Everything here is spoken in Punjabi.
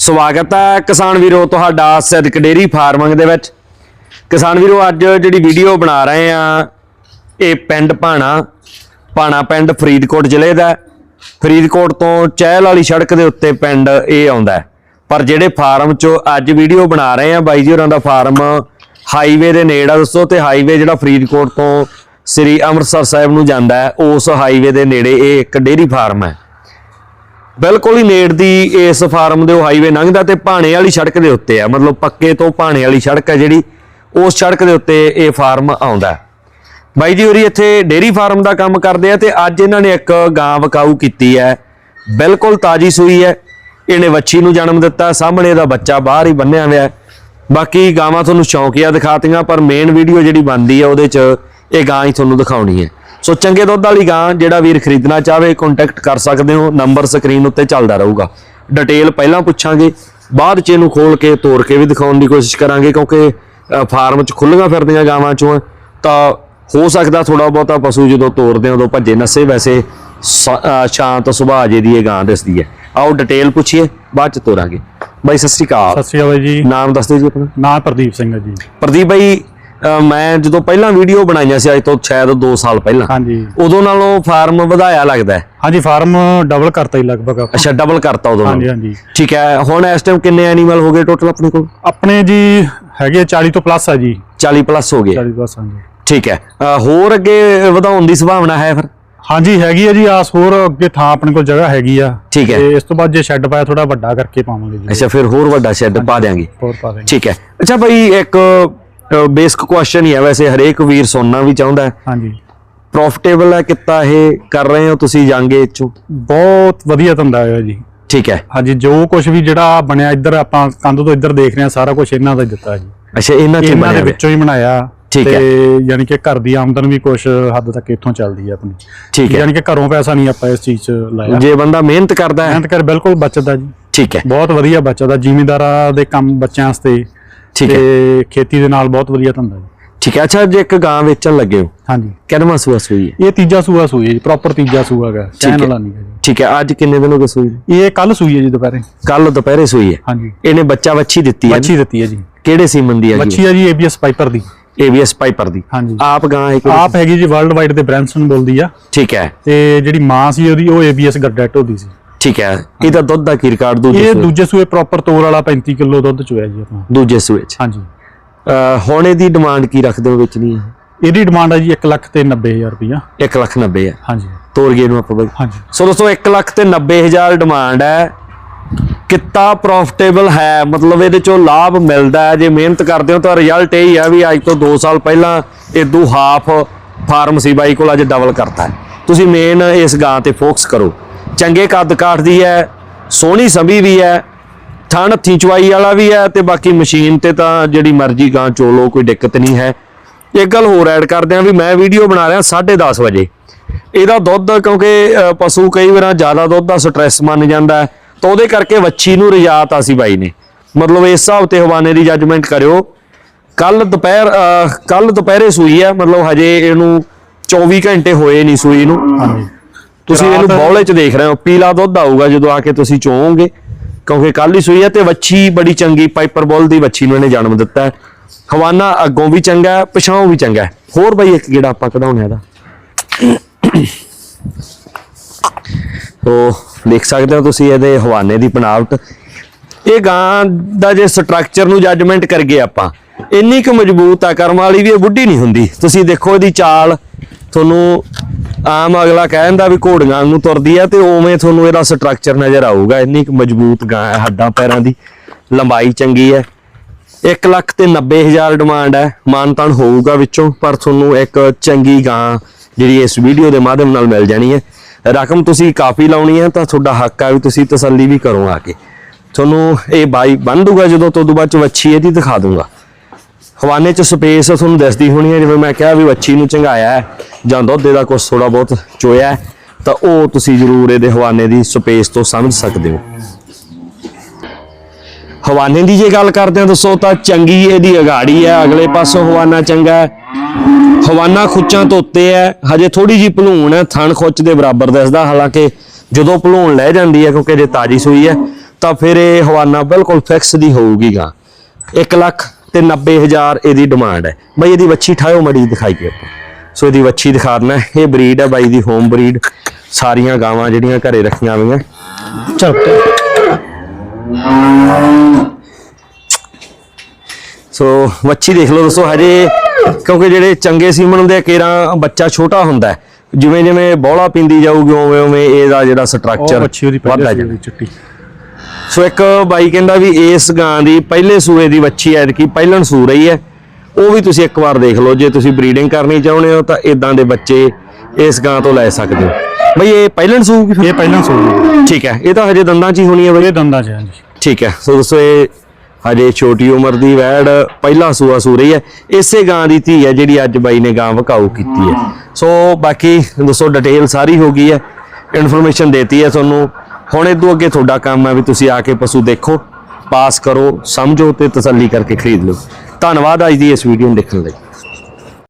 ਸਵਾਗਤ ਹੈ ਕਿਸਾਨ ਵੀਰੋ, ਤੁਹਾਡਾ ਸਿੱਧਕ ਡੇਰੀ ਫਾਰਮਿੰਗ ਦੇ ਵਿੱਚ। ਕਿਸਾਨ ਵੀਰੋ, ਅੱਜ ਜਿਹੜੀ ਵੀਡੀਓ ਬਣਾ ਰਹੇ ਆ ਇਹ ਪਿੰਡ ਭਾਣਾ ਭਾਣਾ ਪਿੰਡ ਫਰੀਦਕੋਟ ਜ਼ਿਲ੍ਹੇ ਦਾ ਫਰੀਦਕੋਟ ਤੋਂ ਚਹਿਲ ਵਾਲੀ ਸੜਕ ਦੇ ਉੱਤੇ ਪਿੰਡ ਇਹ ਆਉਂਦਾ ਪਰ ਜਿਹੜੇ ਫਾਰਮ ਚੋਂ ਅੱਜ ਵੀਡੀਓ ਬਣਾ ਰਹੇ ਆ ਬਾਈ ਜੀ ਹੋਰਾਂ ਦਾ ਫਾਰਮ ਹਾਈਵੇ ਦੇ ਨੇੜੇ ਆ ਦੋਸਤੋ ਤੇ ਹਾਈਵੇ ਜਿਹੜਾ ਫਰੀਦਕੋਟ ਤੋਂ ਸ੍ਰੀ ਅੰਮ੍ਰਿਤਸਰ ਸਾਹਿਬ ਨੂੰ ਜਾਂਦਾ ਉਸ ਹਾਈਵੇ ਦੇ ਨੇੜੇ ਇਹ ਇੱਕ ਡੇਰੀ ਫਾਰਮ ਹੈ। ਬਿਲਕੁਲ ਹੀ ਨੇੜ ਦੀ ਇਸ ਫਾਰਮ ਦੇ ਉਹ ਹਾਈਵੇ ਲੰਘਦਾ ਤੇ ਭਾਣੇ ਵਾਲੀ ਸੜਕ ਦੇ ਉੱਤੇ ਆ। ਮਤਲਬ ਪੱਕੇ ਤੋਂ ਭਾਣੇ ਵਾਲੀ ਸੜਕ ਹੈ ਜਿਹੜੀ, ਉਸ ਸੜਕ ਦੇ ਉੱਤੇ ਇਹ ਫਾਰਮ ਆਉਂਦਾ ਬਾਈ ਜੀ ਹੋਰੀ ਇੱਥੇ ਡੇਰੀ ਫਾਰਮ ਦਾ ਕੰਮ ਕਰਦੇ ਆ ਤੇ ਅੱਜ ਇਹਨਾਂ ਨੇ ਇੱਕ ਗਾਂ ਵਕਾਊ ਕੀਤੀ ਹੈ। ਬਿਲਕੁਲ ਤਾਜੀ ਸੂਈ ਹੈ। ਇਹਨੇ ਵੱਛੀ ਨੂੰ ਜਨਮ ਦਿੱਤਾ, ਸਾਹਮਣੇ ਇਹਦਾ ਬੱਚਾ ਬਾਹਰ ਹੀ ਬੰਨਿਆ ਹੋਇਆ ਬਾਕੀ ਗਾਵਾਂ ਤੁਹਾਨੂੰ ਸ਼ੌਂਕੀਆ ਦਿਖਾਤੀਆਂ, ਪਰ ਮੇਨ ਵੀਡੀਓ ਜਿਹੜੀ ਬਣਦੀ ਹੈ ਉਹਦੇ 'ਚ ਇਹ ਗਾਂ ਹੀ ਤੁਹਾਨੂੰ ਦਿਖਾਉਣੀ ਹੈ। ਸੋ ਚੰਗੇ ਦੁੱਧ ਵਾਲੀ ਗਾਂ ਜਿਹੜਾ ਵੀਰ ਖਰੀਦਣਾ ਚਾਹਵੇ ਕੰਟੈਕਟ ਕਰ ਸਕਦੇ ਹੋ। ਨੰਬਰ ਸਕਰੀਨ ਉੱਤੇ ਚੱਲਦਾ ਰਹੂਗਾ। ਡਿਟੇਲ ਪਹਿਲਾਂ ਪੁੱਛਾਂਗੇ ਬਾਅਦ 'ਚ ਇਹਨੂੰ ਖੋਲ ਕੇ ਤੋੜ ਕੇ ਵੀ ਦਿਖਾਉਣ ਦੀ ਕੋਸ਼ਿਸ਼ ਕਰਾਂਗੇ ਕਿਉਂਕਿ ਫਾਰਮ 'ਚ ਖੁੱਲੀਆਂ ਫਿਰਦੀਆਂ ਗਾਵਾਂ 'ਚੋਂ। ਤਾਂ ਹੋ ਸਕਦਾ ਥੋੜਾ ਬਹੁਤਾ ਪਸ਼ੂ ਜਦੋਂ ਤੋਰਦੇ ਆ ਉਦੋਂ ਭੱਜੇ ਨੱਸੇ ਵੈਸੇ ਸ਼ਾਂਤ ਸੁਭਾਅ ਜੇ ਦੀ ਇਹ ਗਾਂ ਦੱਸਦੀ ਹੈ। ਆਓ ਡਿਟੇਲ ਪੁੱਛੀਏ ਬਾਅਦ 'ਚ ਤੋਰਾਂਗੇ। ਬਾਈ ਸਤਿ ਸ਼੍ਰੀ ਅਕਾਲ। ਸਤਿ ਸ਼੍ਰੀ ਅਕਾਲ ਬਾਈ ਜੀ। ਨਾਮ ਦੱਸ ਦਿਓ ਜੀ ਆਪਣਾ। ਨਾਂ ਪ੍ਰਦੀਪ ਸਿੰਘ ਹੈ ਜੀ। ਪ੍ਰਦੀਪ ਅ, ਮੈਂ ਜਦੋਂ ਪਹਿਲਾਂ ਵੀਡੀਓ ਬਣਾਈਆਂ ਸੀ ਅੱਜ ਤੋਂ ਸ਼ਾਇਦ 2 ਸਾਲ ਪਹਿਲਾਂ ਹਾਂਜੀ। ਉਦੋਂ ਨਾਲੋਂ ਫਾਰਮ ਵਧਾਇਆ ਲੱਗਦਾ ਹੈ। ਹਾਂਜੀ ਫਾਰਮ ਡਬਲ ਕਰਤਾ ਹੀ ਲਗਭਗ। ਅੱਛਾ ਡਬਲ ਕਰਤਾ ਉਦੋਂ ਹਾਂਜੀ ਹਾਂਜੀ। ਠੀਕ ਹੈ ਹੁਣ ਇਸ ਟਾਈਮ ਕਿੰਨੇ ਐਨੀਮਲ ਹੋ ਗਏ ਟੋਟਲ ਆਪਣੇ ਕੋਲ? ਆਪਣੇ ਜੀ ਹੈਗੇ 40 ਤੋਂ ਪਲੱਸ ਆ ਜੀ। 40 ਪਲੱਸ ਹੋ ਗਏ। 40 ਪਲੱਸ ਹਾਂਜੀ। ਠੀਕ ਹੈ ਹੋਰ ਅੱਗੇ ਵਧਾਉਣ ਦੀ ਸੰਭਾਵਨਾ ਹੈ ਫਿਰ? ਹਾਂਜੀ ਹੈਗੀ ਆ ਜੀ ਆਸ ਹੋਰ ਅੱਗੇ ਥਾਂ ਆਪਣੇ ਕੋਲ ਜਗ੍ਹਾ ਹੈਗੀ ਆ। ਠੀਕ ਹੈ। ਤੇ ਇਸ ਤੋਂ ਬਾਅਦ ਜੇ ਸ਼ੈੱਡ ਪਾਇਆ ਥੋੜਾ ਵੱਡਾ ਕਰਕੇ ਪਾਵਾਂਗੇ ਜੀ। ਅੱਛਾ ਫਿਰ ਹੋਰ ਵੱਡਾ ਸ਼ੈੱਡ ਪਾ ਦਿਆਂਗੇ। ਹੋਰ ਪਾ ਦੇਂਗੇ ਠੀਕ ਹੈ। ਅੱਛਾ ਭਾਈ ਇੱਕ ਬੇਸਿਕ ਕੁਐਸਚਨ ਹੀ ਹੈ ਵੈਸੇ ਹਰੇਕ ਵੀਰ ਸੁਣਨਾ ਵੀ ਚਾਹੁੰਦਾ ਹੈ। ਹਾਂਜੀ। ਪ੍ਰੋਫਿਟੇਬਲ ਹੈ ਕਿੱਤਾ ਇਹ? ਕਰ ਰਹੇ ਹੋ ਤੁਸੀਂ ਜਾਂਗੇ ਚੋਂ? ਬਹੁਤ ਵਧੀਆ ਧੰਦਾ ਹੈ ਜੀ। ਠੀਕ ਹੈ। ਹਾਂਜੀ ਜੋ ਕੁਝ ਵੀ ਜਿਹੜਾ ਬਣਿਆ ਇੱਧਰ ਆਪਾਂ ਕੰਧ ਤੋਂ ਇੱਧਰ ਦੇਖ ਰਹੇ ਆ ਸਾਰਾ ਕੁਝ ਇਹਨਾਂ ਦਾ ਹੀ ਦਿੱਤਾ ਜੀ। ਅੱਛਾ ਇਹਨਾਂ ਚ ਇਹਨਾਂ ਦੇ ਹੋਇਆ। ਵਿੱਚੋਂ ਹੀ ਬਣਾਇਆ। ਠੀਕ ਤੇ ਯਾਨੀ ਕਿ ਘਰ ਦੀ ਆਮਦਨ ਵੀ ਕੁਝ ਹੱਦ ਤੱਕ ਇੱਥੋਂ ਚੱਲਦੀ ਹੈ ਆਪਣੀ। ਠੀਕ ਹੈ। ਯਾਨੀ ਕਿ ਘਰੋਂ ਪੈਸਾ ਨਹੀਂ ਆਪਾਂ ਇਸ ਚੀਜ਼ 'ਚ ਲਾਇਆ। ਜੇ ਬੰਦਾ ਮਿਹਨਤ ਕਰਦਾ ਹੈ। ਮਿਹਨਤ ਕਰ ਬਿਲਕੁਲ ਬਚਦਾ ਜੀ। ਠੀਕ ਹੈ। ਬਹੁਤ ਵਧੀਆ ਬਚਦਾ ਜ਼ਿਮੀਂਦਾਰਾਂ ਦੇ ਕੰਮ ਬੱਚਿਆਂ ਵਾਸਤੇ। ਠੀਕ ਹੈ। ਤੇ ਖੇਤੀ ਦੇ ਨਾਲ ਬਹੁਤ ਵਧੀਆ ਧੰਦਾ ਜੀ। ਠੀਕ ਹੈ। ਅੱਛਾ ਜੇ ਇੱਕ ਗਾਂ ਵੇਚਣ ਲੱਗੇ ਹੋ ਹਾਂਜੀ। ਕਿੰਨਵਾਂ ਸੂਆ ਸੂਈ ਹੈ? ਇਹ ਤੀਜਾ ਸੂਆ ਸੂਈ ਹੈ ਜੀ ਪ੍ਰੋਪਰ ਤੀਜਾ ਸੂਆ ਹੈਗਾ ਹੈ। ਵਾਲਾ ਨਹੀਂ ਹੈ ਠੀਕ ਹੈ। ਅੱਜ ਕਿੰਨੇ ਦਿਨ ਹੋ ਗਏ ਸੂਈ ਇਹ ਕੱਲ ਸੂਈ ਹੈ ਜੀ ਦੁਪਹਿਰੇ। ਕੱਲ ਦੁਪਹਿਰੇ ਸੂਈ ਹੈ। ਹਾਂਜੀ। ਇਹਨੇ ਬੱਚਾ ਵੱਛੀ ਦਿੱਤੀ ਹੈ ਬੱਚੀ ਦਿੱਤੀ ਹੈ ਜੀ। ਕਿਹੜੇ ਸੀਮਨ ਦੀ ਹੈ ਜੀ? ਬੱਚੀ ਹੈ ਜੀ ਏਬੀਐਸ ਪਾਈਪਰ ਦੀ। ਏਬੀਐਸ ਪਾਈਪਰ ਦੀ। ਹਾਂਜੀ। ਆਪ ਗਾਂ ਹੈ ਕਿਹੜੀ? ਆਪ ਹੈਗੀ ਜੀ ਵਰਲਡ ਵਾਈਡ ਤੇ ਬ੍ਰੈਂਸਨ ਬੋਲਦੀ ਆ। ਠੀਕ ਹੈ। ਤੇ ਜਿਹੜੀ ਮਾਂ ਸੀ ਉਹਦੀ ਉਹ ਏਬੀਐਸ ਗੱਡੈਟੋ ਦੀ ਸੀ। ਠੀਕ ਹੈ ਇਹਦਾ ਦੁੱਧ ਦਾ ਕੀ ਰਿਕਾਰਡ ਦੂਜੇ ਇਹ ਦੂਜੇ ਸੂਏ ਪ੍ਰੋਪਰ ਤੋਰ ਵਾਲਾ 35 ਕਿਲੋ ਦੁੱਧ ਚੋਇਆ ਜੀ ਆਪਾਂ। ਦੂਜੇ ਸੂਏ ਚ। ਹਾਂਜੀ। ਹੁਣ ਇਹਦੀ ਡਿਮਾਂਡ ਕੀ ਰੱਖਦੇ ਹੋ ਵੇਚਣੀ ਹੈ? ਇਹਦੀ ਡਿਮਾਂਡ ਹੈ ਜੀ 1 ਲੱਖ ਤੇ 90000 ਰੁਪਇਆ 1 ਲੱਖ 90 ਹੈ ਹਾਂਜੀ। ਤੋਰ ਗਏ ਨੂੰ ਆਪਾਂ ਬਾਈ। ਹਾਂਜੀ। ਸੋ ਦੋਸਤੋ 1 ਲੱਖ ਤੇ 90 ਹਜ਼ਾਰ ਡਿਮਾਂਡ ਹੈ। ਕਿੱਤਾ ਪ੍ਰੋਫਿਟੇਬਲ ਹੈ ਮਤਲਬ ਇਹਦੇ ਚੋਂ ਲਾਭ ਮਿਲਦਾ ਹੈ। ਜੇ ਮਿਹਨਤ ਕਰਦੇ ਹੋ ਤਾਂ ਰਿਜ਼ਲਟ ਇਹ ਹੀ ਹੈ ਵੀ ਅੱਜ ਤੋਂ 2 ਸਾਲ ਪਹਿਲਾਂ ਇਦੋਂ ਹਾਫ ਫਾਰਮ ਸੀ ਬਾਈ ਕੋਲ ਅੱਜ ਡਬਲ ਕਰਤਾ ਹੈ। ਤੁਸੀਂ ਮੇਨ ਇਸ ਗਾਂ ਤੇ ਫੋਕਸ ਕਰੋ। ਚੰਗੇ ਕੱਦ ਕਾਠ ਦੀ ਹੈ, ਸੋਹਣੀ ਸੰਭੀ ਵੀ ਹੈ, ਥਣ ਹੱਥੀਂ ਚਵਾਈ ਵਾਲਾ ਵੀ ਹੈ ਤੇ ਬਾਕੀ ਮਸ਼ੀਨ ਤੇ ਤਾਂ ਜਿਹੜੀ ਮਰਜ਼ੀ ਗਾਂ ਚੋਲੋ ਕੋਈ ਦਿੱਕਤ ਨਹੀਂ ਹੈ। ਇੱਕ ਗੱਲ ਹੋਰ ਐਡ ਕਰਦੇ ਆ ਵੀ ਮੈਂ ਵੀਡੀਓ ਬਣਾ ਰਿਹਾ 10:30 ਵਜੇ। ਇਹਦਾ ਦੁੱਧ ਕਿਉਂਕਿ ਪਸ਼ੂ ਕਈ ਵਾਰ ਜ਼ਿਆਦਾ ਦੁੱਧ ਦਾ ਸਟ੍ਰੈਸ ਮੰਨ ਜਾਂਦਾ ਤਾਂ ਉਹਦੇ ਕਰਕੇ ਵੱਛੀ ਨੂੰ ਰਜਾਤ ਆ ਸੀ ਬਾਈ ਨੇ। ਮਤਲਬ ਇਸ ਹਿਸਾਬ ਤੇ ਹਵਾਨੇ ਦੀ ਜੱਜਮੈਂਟ ਕਰਿਓ। ਕੱਲ ਦੁਪਹਿਰ ਕੱਲ ਦੁਪਹਿਰੇ ਸੂਈ ਹੈ, ਮਤਲਬ ਹਜੇ ਇਹਨੂੰ 24 ਘੰਟੇ ਹੋਏ ਨਹੀਂ ਸੂਈ ਨੂੰ। ਹਾਂਜੀ। ਤੁਸੀਂ ਇਹਨੂੰ ਬੌਲੇ 'ਚ ਦੇਖ ਰਹੇ ਹੋ ਪੀਲਾ ਦੁੱਧ ਆਊਗਾ ਜਦੋਂ ਆ ਕੇ ਤੁਸੀਂ ਚੋਵੋਗੇ ਕਿਉਂਕਿ ਕੱਲ ਹੀ ਸੂਈ ਹੈ ਤੇ ਵੱਛੀ ਬੜੀ ਚੰਗੀ ਪਾਈਪਰ ਬੋਲ ਦੀ ਵੱਛੀ ਨੂੰ ਇਹਨੇ ਜਨਮ ਦਿੱਤਾ ਹੈ। ਹਵਾਨਾ ਅੱਗੋਂ ਵੀ ਚੰਗਾ ਹੈ ਪਿਛਾਂ ਵੀ ਚੰਗਾ ਹੈ। ਹੋਰ ਬਈ ਇੱਕ ਗੇੜਾ ਆਪਾਂ ਕਢਾਉਣਾ ਇਹਦਾ। ਤੋ ਦੇਖ ਸਕਦੇ ਹੋ ਤੁਸੀਂ ਇਹਦੇ ਹਵਾਨੇ ਦੀ ਬਣਾਵਟ। ਇਹ ਗਾਂ ਦਾ ਜੇ ਸਟਰਕਚਰ ਨੂੰ ਜੱਜਮੈਂਟ ਕਰ ਗਏ ਆਪਾਂ ਇੰਨੀ ਕੁ ਮਜ਼ਬੂਤ ਆ ਕਰਮ ਵਾਲੀ ਵੀ ਇਹ ਬੁੱਢੀ ਨਹੀਂ ਹੁੰਦੀ। ਤੁਸੀਂ ਦੇਖੋ ਇਹਦੀ ਚਾਲ ਤੁਹਾਨੂੰ ਆਮ ਅਗਲਾ ਕਹਿ ਦਿੰਦਾ ਵੀ ਘੋੜੀਆਂ ਨੂੰ ਤੁਰਦੀ ਆ ਤੇ ਉਵੇਂ ਤੁਹਾਨੂੰ ਇਹਦਾ ਸਟਰਕਚਰ ਨਜ਼ਰ ਆਊਗਾ। ਇੰਨੀ ਕੁ ਮਜ਼ਬੂਤ ਗਾਂ ਹੈ ਹੱਡਾਂ ਪੈਰਾਂ ਦੀ। ਲੰਬਾਈ ਚੰਗੀ ਹੈ। 1 ਲੱਖ ਤੇ 90 ਹਜ਼ਾਰ ਡਿਮਾਂਡ ਹੈ। ਮਾਨਤਾਨ ਹੋਊਗਾ ਵਿੱਚੋਂ, ਪਰ ਤੁਹਾਨੂੰ ਇੱਕ ਚੰਗੀ ਗਾਂ ਜਿਹੜੀ ਇਸ ਵੀਡੀਓ ਦੇ ਮਾਧਿਅਮ ਨਾਲ ਮਿਲ ਜਾਣੀ ਹੈ। ਰਕਮ ਤੁਸੀਂ ਕਾਫੀ ਲਾਉਣੀ ਹੈ ਤਾਂ ਤੁਹਾਡਾ ਹੱਕ ਆ ਵੀ ਤੁਸੀਂ ਤਸੱਲੀ ਵੀ ਕਰੋ ਆ ਕੇ। ਤੁਹਾਨੂੰ ਇਹ ਬਾਈ ਬੰਨ ਦੂਗਾ ਜਦੋਂ ਤੋਂ ਬਾਅਦ ਚ ਵੱਛੀ ਇਹਦੀ ਦਿਖਾ ਦੂੰਗਾ ਹਵਾਨੇ ਚ ਸਪੇਸ ਤੁਹਾਨੂੰ ਦੱਸਦੀ ਹੋਣੀ ਹੈ, ਜਿਵੇਂ ਮੈਂ ਕਿਹਾ ਵੀ ਵੱਛੀ ਨੂੰ ਚੰਗਾਇਆ ਜਾਂ ਦੁੱਧੇ ਦਾ ਕੁਝ ਥੋੜਾ ਬਹੁਤ ਚੋਇਆ ਤਾਂ ਉਹ ਤੁਸੀਂ ਜ਼ਰੂਰ ਇਹਦੇ ਹਵਾਨੇ ਦੀ ਸਪੇਸ ਤੋਂ ਸਮਝ ਸਕਦੇ ਹੋ। ਹਵਾਨੇ ਦੀ ਜੇ ਗੱਲ ਕਰਦੇ ਹਾਂ ਦੱਸੋ, ਤਾਂ ਚੰਗੀ ਇਹਦੀ ਅਗਾੜੀ ਹੈ, ਅਗਲੇ ਪਾਸੋਂ ਹਵਾਨਾ ਚੰਗਾ ਹੈ। ਹਵਾਨਾ ਖੁੱਚਾਂ ਤੋਂ ਉੱਤੇ ਹੈ, ਹਜੇ ਥੋੜੀ ਜੀ ਭਲੂਣ ਹੈ, ਥਣ ਖੁੱਚ ਦੇ ਬਰਾਬਰ ਦੱਸਦਾ, ਹਾਲਾਂਕਿ ਜਦੋਂ ਭਲੂਣ ਲੈ ਜਾਂਦੀ ਹੈ, ਕਿਉਂਕਿ ਜੇ ਤਾਜੀ ਸੂਈ ਹੈ, ਤਾਂ ਫਿਰ ਇਹ ਹਵਾਨਾ ਬਿਲਕੁਲ ਫਿਕਸ ਦੀ ਹੋਊਗੀ ਗਾ। 1 ਲੱਖ ਤੇ 90000 ਇਹਦੀ ਡਿਮਾਂਡ ਹੈ। ਬਈ ਇਹਦੀ ਵੱਛੀ ਠਾਇਓ ਮੜੀ ਦਿਖਾਈਏ ਆਪਾਂ ਸੋ ਇਹਦੀ ਵੱਛੀ ਦਿਖਾਣਾ ਇਹ ਬਰੀਡ ਹੈ ਬਾਈ ਦੀ ਹੋਮ ਬਰੀਡ ਸਾਰੀਆਂ ਗਾਵਾਂ ਜਿਹੜੀਆਂ ਘਰੇ ਰੱਖੀਆਂ ਹੋਈਆਂ। ਚਲ। ਸੋ ਵੱਛੀ ਦੇਖ ਲਓ ਦੋਸਤੋ ਹਜੇ ਕਿਉਂਕਿ ਜਿਹੜੇ ਚੰਗੇ ਸੀਮਨ ਹੁੰਦੇ ਕੇਰਾਂ ਬੱਚਾ ਛੋਟਾ ਹੁੰਦਾ। ਜਿਵੇਂ ਜਿਵੇਂ ਬੋਲਾ ਪਿੰਦੀ ਜਾਊਗੀ ਉਵੇਂ ਉਵੇਂ ਇਹਦਾ ਜਿਹੜਾ ਸਟਰਕਚਰ ਵੱਧਦਾ ਜਾਂਦਾ ਚਿੱਟੀ। ਸੋ ਇੱਕ ਬਾਈ ਕਹਿੰਦਾ ਵੀ ਇਸ ਗਾਂ ਦੀ ਪਹਿਲੇ ਸੂਏ ਦੀ ਵੱਛੀ ਐ ਕਿ ਪਹਿਲਣ ਸੂ ਰਹੀ ਹੈ। ਉਹ ਵੀ ਤੁਸੀਂ ਇੱਕ ਵਾਰ ਦੇਖ ਲਓ ਜੇ ਤੁਸੀਂ ਬਰੀਡਿੰਗ ਕਰਨੀ ਚਾਹੁੰਦੇ ਹੋ ਤਾਂ ਇਦਾਂ ਦੇ ਬੱਚੇ ਇਸ ਗਾਂ ਤੋਂ ਲੈ ਸਕਦੇ ਹੋ। ਬਈ ਇਹ ਪਹਿਲਣ ਫਿਰ? ਇਹ ਪਹਿਲਾਂ ਸੂਈ ਠੀਕ ਹੈ ਇਹ ਤਾਂ ਹਜੇ ਦੰਦਾਂ 'ਚ ਹੀ ਹੋਣੀ ਹੈ ਬਈ? ਇਹ ਦੰਦਾਂ 'ਚ ਹੈ ਹਾਂਜੀ। ਠੀਕ ਹੈ ਸੋ ਦੋਸਤੋ ਇਹ ਹਜੇ ਛੋਟੀ ਉਮਰ ਦੀ ਵੈੜ ਪਹਿਲਾ ਸੂਆ ਸੂ ਰਹੀ ਹੈ। ਇਸੇ ਗਾਂ ਦੀ ਧੀ ਹੈ ਜਿਹੜੀ ਅੱਜ ਬਾਈ ਨੇ ਗਾਂ ਵਕਾਊ ਕੀਤੀ ਹੈ। ਸੋ ਬਾਕੀ ਦੋਸਤੋ ਡਿਟੇਲ ਸਾਰੀ ਹੋ ਗਈ ਹੈ। ਇਨਫੋਰਮੇਸ਼ਨ ਦੇਤੀ ਹੈ ਤੁਹਾਨੂੰ। ਹੁਣ ਇਦੋਂ ਅੱਗੇ ਤੁਹਾਡਾ ਕੰਮ ਹੈ ਵੀ ਤੁਸੀਂ ਆ ਕੇ ਪਸ਼ੂ ਦੇਖੋ, ਪਾਸ ਕਰੋ, ਸਮਝੋ ਤੇ ਤਸੱਲੀ ਕਰਕੇ ਖਰੀਦ ਲਓ। ਧੰਨਵਾਦ ਅੱਜ ਦੀ ਇਸ ਵੀਡੀਓ ਨੂੰ ਦੇਖਣ ਲਈ।